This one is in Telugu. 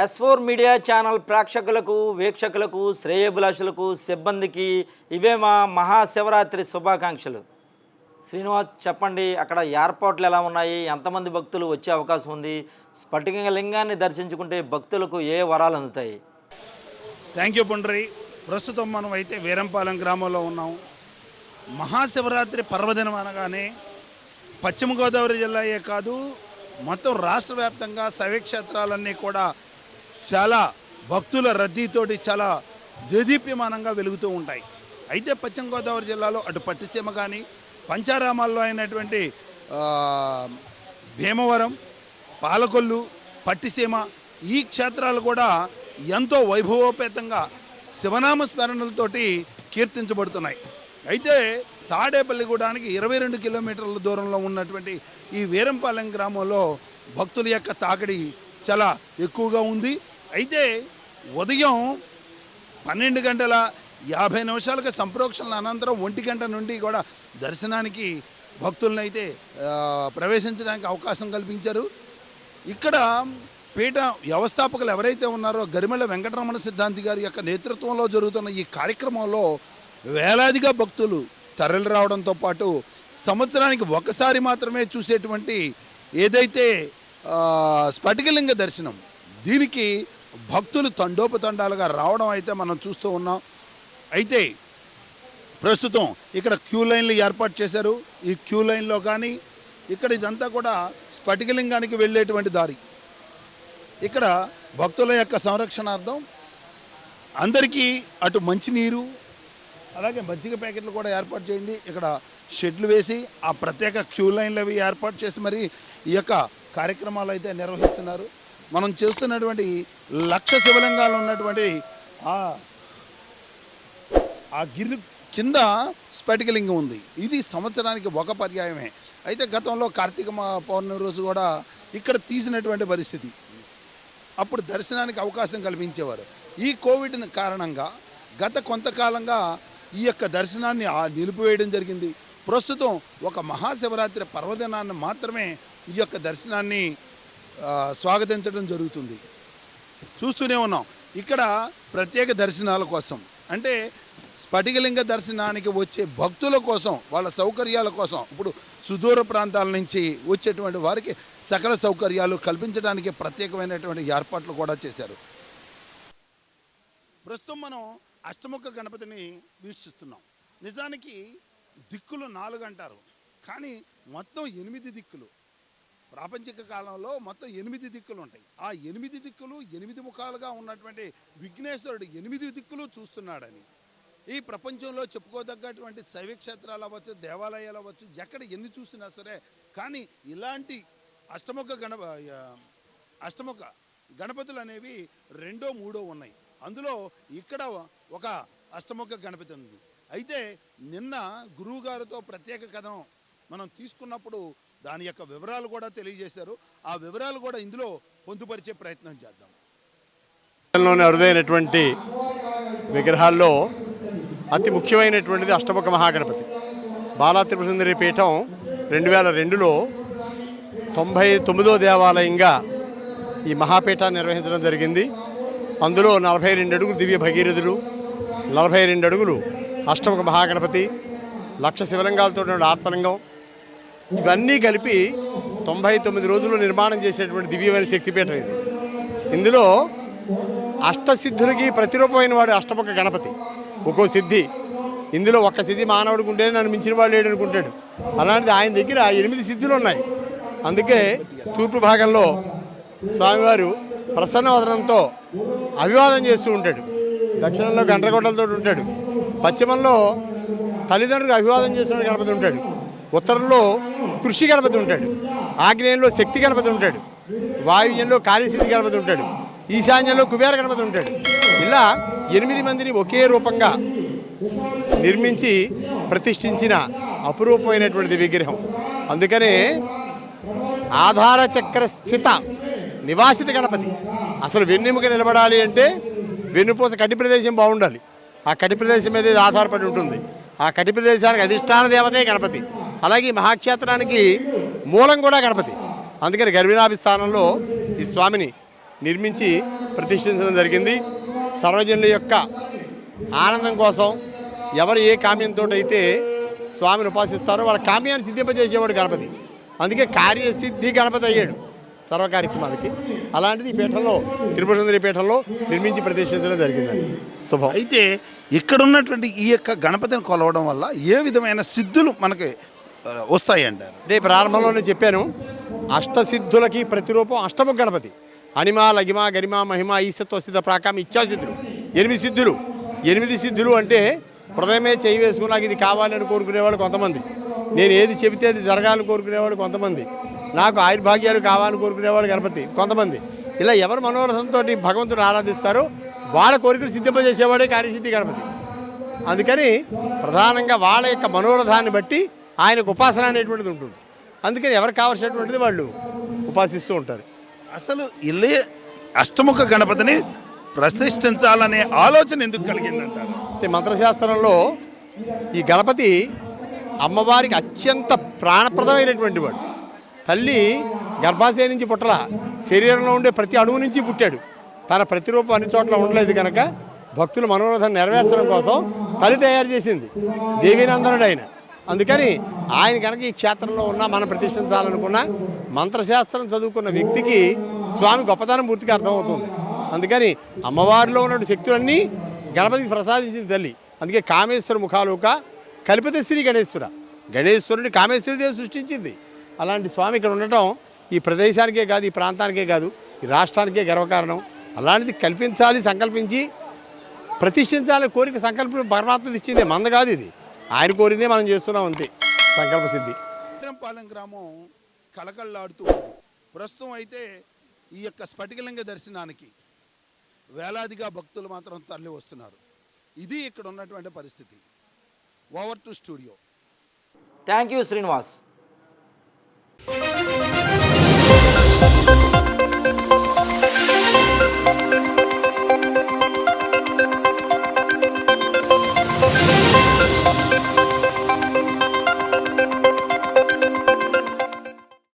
ఎస్ ఫోర్ మీడియా ఛానల్ ప్రేక్షకులకు వీక్షకులకు శ్రేయభిలాషులకు సిబ్బందికి ఇవే మా మహాశివరాత్రి శుభాకాంక్షలు. శ్రీనివాస్ చెప్పండి అక్కడ ఏర్పాట్లు ఎలా ఉన్నాయి? ఎంతమంది భక్తులు వచ్చే అవకాశం ఉంది? స్ఫటికంగా లింగాన్ని దర్శించుకుంటే భక్తులకు ఏ వరాలు అందుతాయి? థ్యాంక్ యూ పుండ్రి ప్రస్తుతం మనం అయితే వీరంపాలెం గ్రామంలో ఉన్నాం. మహాశివరాత్రి పర్వదినం అనగానే పశ్చిమ గోదావరి జిల్లాయే కాదు మొత్తం రాష్ట్ర వ్యాప్తంగా శైవక్షేత్రాలన్నీ కూడా చాలా భక్తుల రద్దీతోటి చాలా దేదీప్యమానంగా వెలుగుతూ ఉంటాయి. అయితే పశ్చిమ గోదావరి జిల్లాలో అటు పట్టిసీమ కానీ పంచారామాల్లో అయినటువంటి భీమవరం పాలకొల్లు పట్టిసీమ ఈ క్షేత్రాలు కూడా ఎంతో వైభవోపేతంగా శివనామ స్మరణలతోటి కీర్తించబడుతున్నాయి. అయితే తాడేపల్లిగూడానికి ఇరవై రెండు కిలోమీటర్ల దూరంలో ఉన్నటువంటి ఈ వీరంపాలెం గ్రామంలో భక్తుల యొక్క తాకిడి చాలా ఎక్కువగా ఉంది. అయితే ఉదయం పన్నెండు గంటల యాభై నిమిషాలకు సంప్రోక్షణల అనంతరం ఒంటి గంట నుండి కూడా దర్శనానికి భక్తులను అయితే ప్రవేశించడానికి అవకాశం కల్పించారు. ఇక్కడ పీఠ వ్యవస్థాపకులు ఎవరైతే ఉన్నారో గరిమెళ్ళ వెంకటరమణ సిద్ధాంతి గారి యొక్క నేతృత్వంలో జరుగుతున్న ఈ కార్యక్రమంలో వేలాదిగా భక్తులు తరలి రావడంతో పాటు సంవత్సరానికి ఒకసారి మాత్రమే చూసేటువంటి ఏదైతే స్ఫటికలింగ దర్శనం దీనికి భక్తులు తండోపతండాలుగా రావడం అయితే మనం చూస్తూ ఉన్నాం. అయితే ప్రస్తుతం ఇక్కడ క్యూ లైన్లు ఏర్పాటు చేశారు. ఈ క్యూ లైన్లో కానీ ఇక్కడ ఇదంతా కూడా స్ఫటికలింగానికి వెళ్ళేటువంటి దారి. ఇక్కడ భక్తుల యొక్క సంరక్షణార్థం అందరికీ అటు మంచినీరు అలాగే మజ్జిగ ప్యాకెట్లు కూడా ఏర్పాటు చేయింది ఇక్కడ షెడ్లు వేసి ఆ ప్రత్యేక క్యూ లైన్లు అవి ఏర్పాటు చేసి మరి ఈ యొక్క కార్యక్రమాలు అయితే నిర్వహిస్తున్నారు. మనం చేస్తున్నటువంటి లక్ష శివలింగాలు ఉన్నటువంటి ఆ గిరి కింద స్ఫటికలింగం ఉంది. ఇది సంవత్సరానికి ఒక పర్యాయమే. అయితే గతంలో కార్తీక పౌర్ణమి రోజు కూడా ఇక్కడ తీసినటువంటి పరిస్థితి. అప్పుడు దర్శనానికి అవకాశం కల్పించేవారు. ఈ కోవిడ్ కారణంగా గత కొంతకాలంగా ఈ యొక్క దర్శనాన్ని నిలిపివేయడం జరిగింది. ప్రస్తుతం ఒక మహాశివరాత్రి పర్వదినాన్ని మాత్రమే ఈ యొక్క దర్శనాన్ని స్వాగతించడం జరుగుతుంది. చూస్తూనే ఉన్నాం. ఇక్కడ ప్రత్యేక దర్శనాల కోసం. అంటే స్ఫటికలింగ దర్శనానికి వచ్చే భక్తుల కోసం వాళ్ళ సౌకర్యాల కోసం ఇప్పుడు సుదూర ప్రాంతాల నుంచి వచ్చేటువంటి వారికి సకల సౌకర్యాలు కల్పించడానికి ప్రత్యేకమైనటువంటి ఏర్పాట్లు కూడా చేశారు. ప్రస్తుతం మనం అష్టముఖ గణపతిని వీక్షిస్తున్నాం. నిజానికి దిక్కులు నాలుగు అంటారు కానీ మొత్తం ఎనిమిది దిక్కులు. ప్రాపంచిక కాలంలో మొత్తం ఎనిమిది దిక్కులు ఉంటాయి ఆ ఎనిమిది దిక్కులు ఎనిమిది ముఖాలుగా ఉన్నటువంటి విఘ్నేశ్వరుడు ఎనిమిది దిక్కులు చూస్తున్నాడని. ఈ ప్రపంచంలో చెప్పుకోదగ్గటువంటి శైవక్షేత్రాలు అవ్వచ్చు దేవాలయాలు అవ్వచ్చు ఎక్కడ ఎన్ని చూసినా సరే కానీ ఇలాంటి అష్టముఖ గణప అష్టముఖ గణపతులు అనేవి రెండో మూడో ఉన్నాయి. అందులో ఇక్కడ ఒక అష్టముఖ గణపతి ఉంది. అయితే నిన్న గురువు గారితో ప్రత్యేక కథనం మనం తీసుకున్నప్పుడు దాని యొక్క వివరాలు కూడా తెలియజేశారు. ఆ వివరాలు కూడా ఇందులో పొందుపరిచే ప్రయత్నం చేద్దాం. లోని అరుదైనటువంటి విగ్రహాల్లో అతి ముఖ్యమైనటువంటిది అష్టముఖ మహాగణపతి. బాలా త్రిపురసుందరి పీఠం రెండు వేల రెండులో తొంభై తొమ్మిదో దేవాలయంగా ఈ మహాపీఠాన్ని నిర్వహించడం జరిగింది. అందులో నలభై రెండు అడుగులు దివ్య భగీరథులు నలభై రెండు అడుగులు అష్టముఖ మహాగణపతి లక్ష శివలింగాలతో ఉన్న ఆత్మలింగం ఇవన్నీ కలిపి తొంభై తొమ్మిది రోజుల్లో నిర్మాణం చేసినటువంటి దివ్యమైన శక్తిపీఠం ఇది. ఇందులో అష్టసిద్ధులకి ప్రతిరూపమైన వాడు అష్టపక్క గణపతి ఒక్కో సిద్ధి. ఇందులో ఒక్క సిద్ధి మానవుడికి ఉంటేనే నన్ను మించిన వాడు లేడు అనుకుంటాడు. అలాంటిది ఆయన దగ్గర ఎనిమిది సిద్ధులు ఉన్నాయి. అందుకే తూర్పు భాగంలో స్వామివారు ప్రసన్నవదనంతో అభివాదం చేస్తూ ఉంటాడు. దక్షిణంలో గండ్రగొడ్డలతో ఉంటాడు. పశ్చిమంలో తల్లిదండ్రులకు అభివాదం చేసిన గణపతి ఉంటాడు. ఉత్తరంలో కృషి గణపతి ఉంటాడు ఆగ్నేయంలో శక్తి గణపతి ఉంటాడు వాయువ్యంలో కార్యసిద్ధి గణపతి ఉంటాడు ఈశాన్యంలో కుబేర గణపతి ఉంటాడు. ఇలా ఎనిమిది మందిని ఒకే రూపంగా నిర్మించి ప్రతిష్ఠించిన అపురూపమైనటువంటిది విగ్రహం. అందుకనే ఆధార చక్ర స్థిత నివాసిత గణపతి. అసలు వెన్నెముక నిలబడాలి అంటే వెన్నుపూస కటి ప్రదేశం బాగుండాలి. ఆ కటి ప్రదేశం మీద ఆధారపడి ఉంటుంది. ఆ కటి ప్రదేశానికి అధిష్టాన దేవతే గణపతి. అలాగే మహాక్షేత్రానికి మూలం కూడా గణపతి. అందుకని గర్భిణాభి స్థానంలో ఈ స్వామిని నిర్మించి ప్రతిష్ఠించడం జరిగింది. సర్వజనుల యొక్క ఆనందం కోసం ఎవరు ఏ కామ్యంతో అయితే స్వామిని ఉపాసిస్తారో వాళ్ళ కామ్యాన్ని సిద్ధింపజేసేవాడు గణపతి. అందుకే కార్యసిద్ధి గణపతి అయ్యాడు సర్వ కార్యక్రమాలకి అలాంటిది ఈ పీఠంలో తిరుపతి సుందరి పీఠంలో నిర్మించి ప్రతిష్ఠించడం జరిగిందండి శుభం. అయితే ఇక్కడ ఉన్నటువంటి ఈ యొక్క గణపతిని కొలవడం వల్ల ఏ విధమైన సిద్ధులు మనకి వస్తాయి అంటారు. రేపు ప్రారంభంలోనే చెప్పాను అష్టసిద్ధులకి ప్రతిరూపం అష్టము గణపతి. అనిమ లగిమ గరిమ మహిమ ఈశత్వ సిద్ధ ప్రాకామ ఇచ్చాసిద్ధులు ఎనిమిది సిద్ధులు. ఎనిమిది సిద్ధులు అంటే హృదయమే చేయి వేసుకుని నాకు ఇది కావాలని కోరుకునేవాడు కొంతమంది. నేను ఏది చెబితే అది జరగాలని కోరుకునేవాడు కొంతమంది. నాకు ఆయుర్భాగ్యాలు కావాలని కోరుకునేవాడు గణపతి కొంతమంది. ఇలా ఎవరు మనోరథంతో భగవంతుడు ఆరాధిస్తారో వాళ్ళ కోరికలు సిద్ధింపజేసేవాడే కార్యసిద్ధి గణపతి. అందుకని ప్రధానంగా వాళ్ళ యొక్క మనోరథాన్ని బట్టి ఆయనకు ఉపాసన అనేటువంటిది ఉంటుంది. అందుకని ఎవరికి కావాల్సినటువంటిది వాళ్ళు ఉపాసిస్తూ ఉంటారు. అసలు ఇల్లే అష్టముఖ గణపతిని ప్రతిష్ఠించాలనే ఆలోచన ఎందుకు కలిగిందంటారు? అంటే మంత్రశాస్త్రంలో ఈ గణపతి అమ్మవారికి అత్యంత ప్రాణప్రదమైనటువంటి వాడు. తల్లి గర్భాశయ నుంచి పుట్టల. శరీరంలో ఉండే ప్రతి అణువు నుంచి పుట్టాడు. తన ప్రతిరూపం అన్ని చోట్ల ఉండలేదు కనుక భక్తుల మనోరథం నెరవేర్చడం కోసం తల్లి తయారు చేసింది. దేవీనందనుడు ఆయన. అందుకని ఆయన కనుక ఈ క్షేత్రంలో ఉన్న మనం ప్రతిష్ఠించాలనుకున్న మంత్రశాస్త్రం చదువుకున్న వ్యక్తికి స్వామి గొప్పతనం పూర్తిగా అర్థమవుతుంది. అందుకని అమ్మవారిలో ఉన్న శక్తులన్నీ గణపతికి ప్రసాదించింది తల్లి. అందుకే కామేశ్వర ముఖాలుక కల్పిత శ్రీ గణేశ్వర. గణేశ్వరుని కామేశ్వరదేవి సృష్టించింది. అలాంటి స్వామి ఇక్కడ ఉండటం ఈ ప్రదేశానికే కాదు ఈ ప్రాంతానికే కాదు ఈ రాష్ట్రానికే గర్వకారణం. అలాంటిది కల్పించాలి సంకల్పించి ప్రతిష్ఠించాలని కోరిక సంకల్పం పరమాత్మ ఇచ్చింది మంద కాదు ఇది. ఆయన కోరిందే మనం చేస్తున్నాం అంతే. సంకల్ప సిద్ధి. పాలెం గ్రామం కళకళలాడుతూ ఉంది. ప్రస్తుతం అయితే ఈ యొక్క స్ఫటికలింగ దర్శనానికి వేలాదిగా భక్తులు మాత్రం తరలి వస్తున్నారు. ఇది ఇక్కడ ఉన్నటువంటి పరిస్థితి. Over to studio. Thank you Srinivas